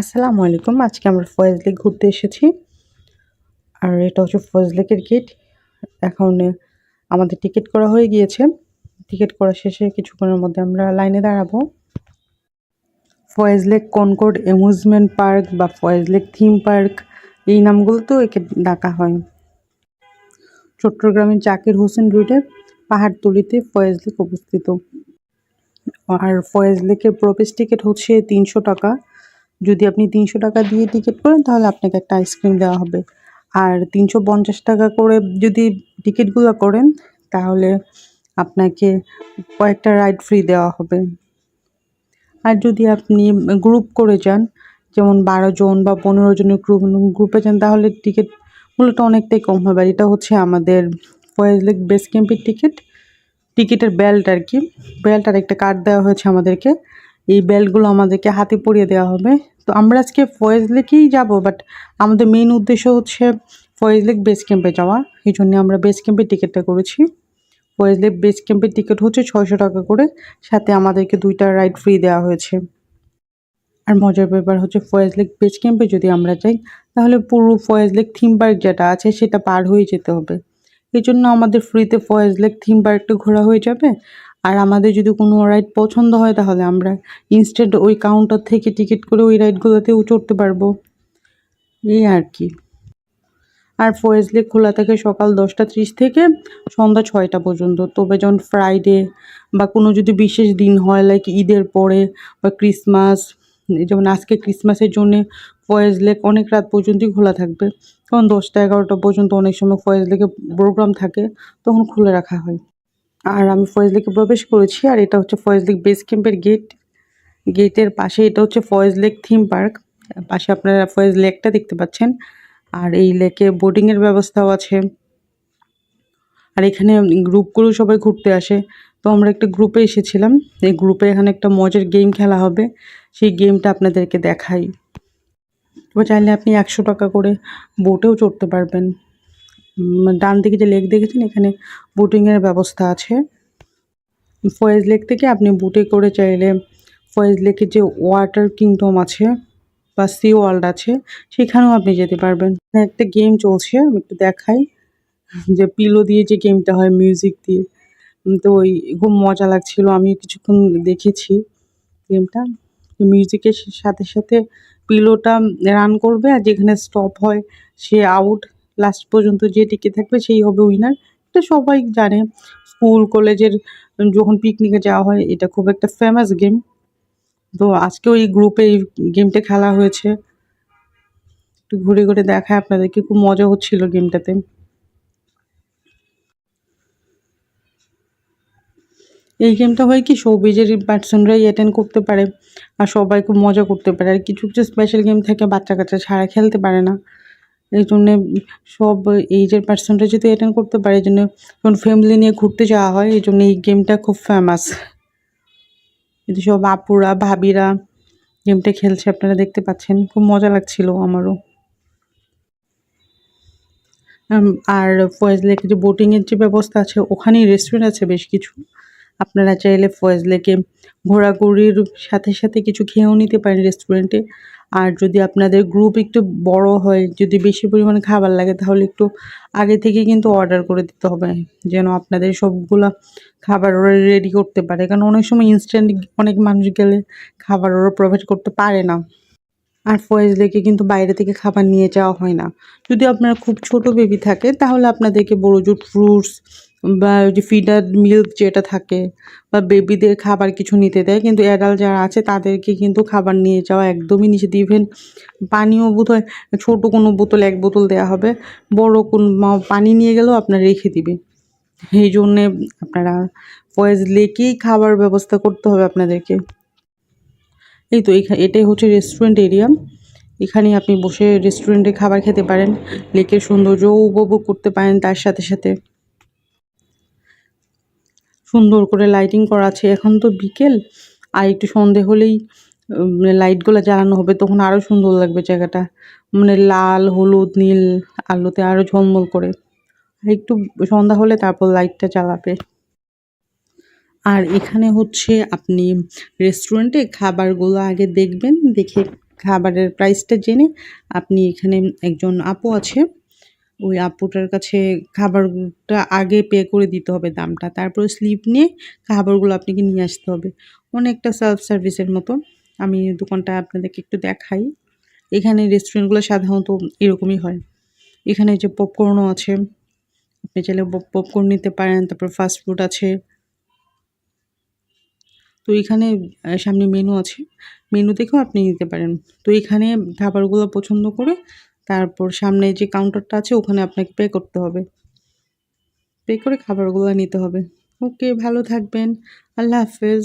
আসসালামু আলাইকুম। আজকে আমরা ফয়েজ লেক ঘুরতে এসেছি। আর এটা হচ্ছে ফয়েজ লেকের গেট এখন আমাদের টিকিট করা হয়ে গিয়েছে। টিকিট করা শেষে কিছুক্ষণের মধ্যে আমরা লাইনে দাঁড়াবো। Foy's Lake Concord amusement park বা ফয়েজ লেক থিম পার্ক এই নামগুলোতেও একে ডাকা হয়। চট্টগ্রামের জাকির হোসেন রোডে পাহাড়তলিতে ফয়েজ লেক অবস্থিত। আর ফয়েজ লেকের প্রবেশ টিকিট হচ্ছে তিনশো টাকা। যদি আপনি তিনশো টাকা দিয়ে টিকিট করেন, তাহলে আপনাকে একটা আইসক্রিম দেওয়া হবে। আর তিনশো পঞ্চাশ টাকা করে যদি টিকিটগুলো করেন, তাহলে আপনাকে কয়েকটা রাইড ফ্রি দেওয়া হবে। আর যদি আপনি গ্রুপ করে যান, যেমন বারো জন বা পনেরো জনের গ্রুপ গ্রুপে যান, তাহলে টিকিট মূলত অনেকটাই কম হবে। আর এটা হচ্ছে আমাদের ফয়েজ লেক বেস ক্যাম্পের টিকিট টিকিটের বেল্ট আর কি। বেল্ট আর একটা কার্ড দেওয়া হয়েছে আমাদেরকে। এই বেল্টগুলো আমাদেরকে হাতে পরিয়ে দেওয়া হবে। তো আমরা আজকে ফয়েজ লেকেই যাব বাট আমাদের মেইন উদ্দেশ্য হচ্ছে ফয়েজ লেক বেস ক্যাম্পে যাওয়া। এই জন্য আমরা বেস ক্যাম্পের টিকিটটা করেছি। ফয়েজ লেক বেস ক্যাম্পের টিকিট হচ্ছে ছয়শো টাকা করে। সাথে আমাদেরকে দুইটা রাইড ফ্রি দেওয়া হয়েছে। আর মজার ব্যাপার হচ্ছে ফয়েজ লেক বেস ক্যাম্পে যদি আমরা যাই, তাহলে পুরো ফয়েজ লেক থিম পার্ক যেটা আছে সেটা পার হয়ে যেতে হবে। এই জন্য আমাদের ফ্রিতে ফয়েজ লেক থিম পার্কটা ঘোরা হয়ে যাবে। আর আমাদের যদি কোনো রাইড পছন্দ হয় তাহলে আমরা ইনস্ট্যান্ট ওই কাউন্টার থেকে টিকিট করে ওই রাইডগুলোতেও চড়তে পারব। এই আর কি আর ফয়েজ লেক খোলা থাকে সকাল দশটা ত্রিশ থেকে সন্ধ্যা ছয়টা পর্যন্ত। তবে যখন ফ্রাইডে বা কোনো যদি বিশেষ দিন হয় লাইক ঈদের পরে বা ক্রিসমাস যেমন আজকে ক্রিসমাসের জন্যে ফয়েজ লেক অনেক রাত পর্যন্তই খোলা থাকবে। তখন দশটা এগারোটা পর্যন্ত অনেক সময় ফয়েজ লেকে প্রোগ্রাম থাকে, তখন খুলে রাখা হয়। আর আমি ফয়েজ লেকে প্রবেশ করেছি, আর এটা হচ্ছে ফয়েজ লেক বেস ক্যাম্পের গেট গেটের পাশে এটা হচ্ছে ফয়েজ লেক থিম পার্ক পাশে আপনারা ফয়েজ লেকটা দেখতে পাচ্ছেন, আর এই লেকে বোটিংয়ের ব্যবস্থাও আছে। আর এখানে গ্রুপ করে সবাই ঘুরতে আসে। তো আমরা একটা গ্রুপে এসেছিলাম, এই গ্রুপে এখানে একটা মজার গেম খেলা হবে, সেই গেমটা আপনাদেরকে দেখাই। তো চাইলে আপনি একশো টাকা করে বোটেও চড়তে পারবেন। ডান দিকে যে লেক দেখেছেন, এখানে বোটিংয়ের ব্যবস্থা আছে। ফয়েজ লেক থেকে আপনি বুটে করে চাইলে ফয়েজ লেকের যে ওয়াটার কিংডম আছে বা সি ওয়ার্ল্ড আছে, সেখানেও আপনি যেতে পারবেন। একটা গেম চলছে, আমি একটু দেখাই। যে পিলো দিয়ে যে গেমটা হয় মিউজিক দিয়ে। তো ওই খুব মজা লাগছিল, আমি কিছুক্ষণ দেখেছি গেমটা মিউজিকের সাথে সাথে পিলোটা রান করবে আর যেখানে স্টপ হয়, সে আউট লাস্ট পর্যন্ত যে টিকে থাকবে সেই হবে উইনার এটা সবাই জানে। স্কুল কলেজের যখন পিকনিকে যাওয়া হয়, এটা খুব একটা ফেমাস গেম তো আজকে ওই গ্রুপে এই গেমটা খেলা হয়েছে। একটু ঘুরে ঘুরে দেখায় আপনাদেরকে, খুব মজা হচ্ছিল গেমটাতে এই গেমটা হয় কি শোবিজের পার্সনরাই অ্যাটেন্ড করতে পারে। আর সবাই খুব মজা করতে পারে। আর কিছু কিছু স্পেশাল গেম থাকে বাচ্চা কাচ্চা ছাড়া খেলতে পারে না। এই জন্যে সব এইজের পার্সনরা যদি অ্যাটেন্ড করতে পারে, এই জন্য যখন ফ্যামিলি নিয়ে ঘুরতে যাওয়া হয়, এই জন্য এই গেমটা খুব ফেমাস কিন্তু সব আপুরা, ভাবিরা গেমটা খেলছে, আপনারা দেখতে পাচ্ছেন, খুব মজা লাগছিল আমারও। আর ফয়েজ লেকে যে বোটিংয়ের যে ব্যবস্থা আছে, ওখানেই রেস্টুরেন্ট আছে বেশ কিছু। আপনারা চাইলে ফয়েজ লেকে ঘোরাঘুরির সাথে সাথে কিছু খেয়েও নিতে পারেন রেস্টুরেন্টে আর যদি আপনাদের গ্রুপ একটু বড় হয়, যদি বেশি পরিমাণে খাবার লাগে, তাহলে একটু আগে থেকে কিন্তু অর্ডার করে দিতে হবে, যেন আপনাদের সবগুলো খাবার ওরা রেডি করতে পারে। কারণ অনেক সময় ইনস্ট্যান্ট অনেক মানুষ গেলে খাবার ওরা প্রোভাইড করতে পারে না। আর ফয়েজ লেকে কিন্তু বাইরে থেকে খাবার নিয়ে যাওয়া হয় না। যদি আপনার খুব ছোট বেবি থাকে, তাহলে আপনাদেরকে বড় জোর ফ্রুটস বা ওই যে ফিডার মিল্ক যেটা থাকে বা বেবিদের খাবার কিছু নিতে দেয়, কিন্তু অ্যাডাল্ট যারা আছে তাদেরকে কিন্তু খাবার নিয়ে যাওয়া একদমই নিষেধ। ইভেন বোধ হয় ছোটো কোনো বোতল, এক বোতল দেওয়া হবে, বড় কোন পানি নিয়ে গেলেও আপনার রেখে দিবে। এই জন্যে আপনারা ফয়েজ লেকেই খাবার ব্যবস্থা করতে হবে আপনাদেরকে। এই তো এটাই হচ্ছে রেস্টুরেন্ট এরিয়া এখানে আপনি বসে রেস্টুরেন্টে খাবার খেতে পারেন, লেকের সৌন্দর্যও উপভোগ করতে পারেন তার সাথে সাথে। সুন্দর করে লাইটিং করা আছে। এখন তো বিকেল, আর একটু সন্ধে হলেই লাইটগুলো জ্বালানো হবে, তখন আরও সুন্দর লাগবে জায়গাটা। মানে লাল, হলুদ, নীল, আলোতে আরও ঝলমল করে। আর একটু সন্ধ্যা হলে তারপর লাইটটা জ্বালাবে। আর এখানে হচ্ছে আপনি রেস্টুরেন্টে খাবারগুলো আগে দেখবেন, দেখে খাবারের প্রাইসটা জেনে আপনি এখানে একজন আপু আছে। ওই আপুটার কাছে খাবারটা আগে পে করে দিতে হবে দামটা। তারপরে স্লিপ নিয়ে খাবারগুলো আপনাকে নিয়ে আসতে হবে। অনেকটা সেলফ সার্ভিসের মতো। আমি দোকানটা আপনাদেরকে একটু দেখাই। এখানে রেস্টুরেন্টগুলো সাধারণত এরকমই হয়। এখানে যে পপকর্নও আছে, আপনি চাইলে পপকর্ন নিতে পারেন, তারপর ফাস্ট ফুড আছে। তো এখানে সামনে মেনু আছে। মেনু দেখেও আপনি নিতে পারেন। তো এখানে খাবারগুলো পছন্দ করে তারপর সামনে যে কাউন্টারটা আছে, ওখানে আপনাকে পে করতে হবে। পে করে খাবারগুলো নিতে হবে। ওকে ভালো থাকবেন। আল্লাহ হাফেজ।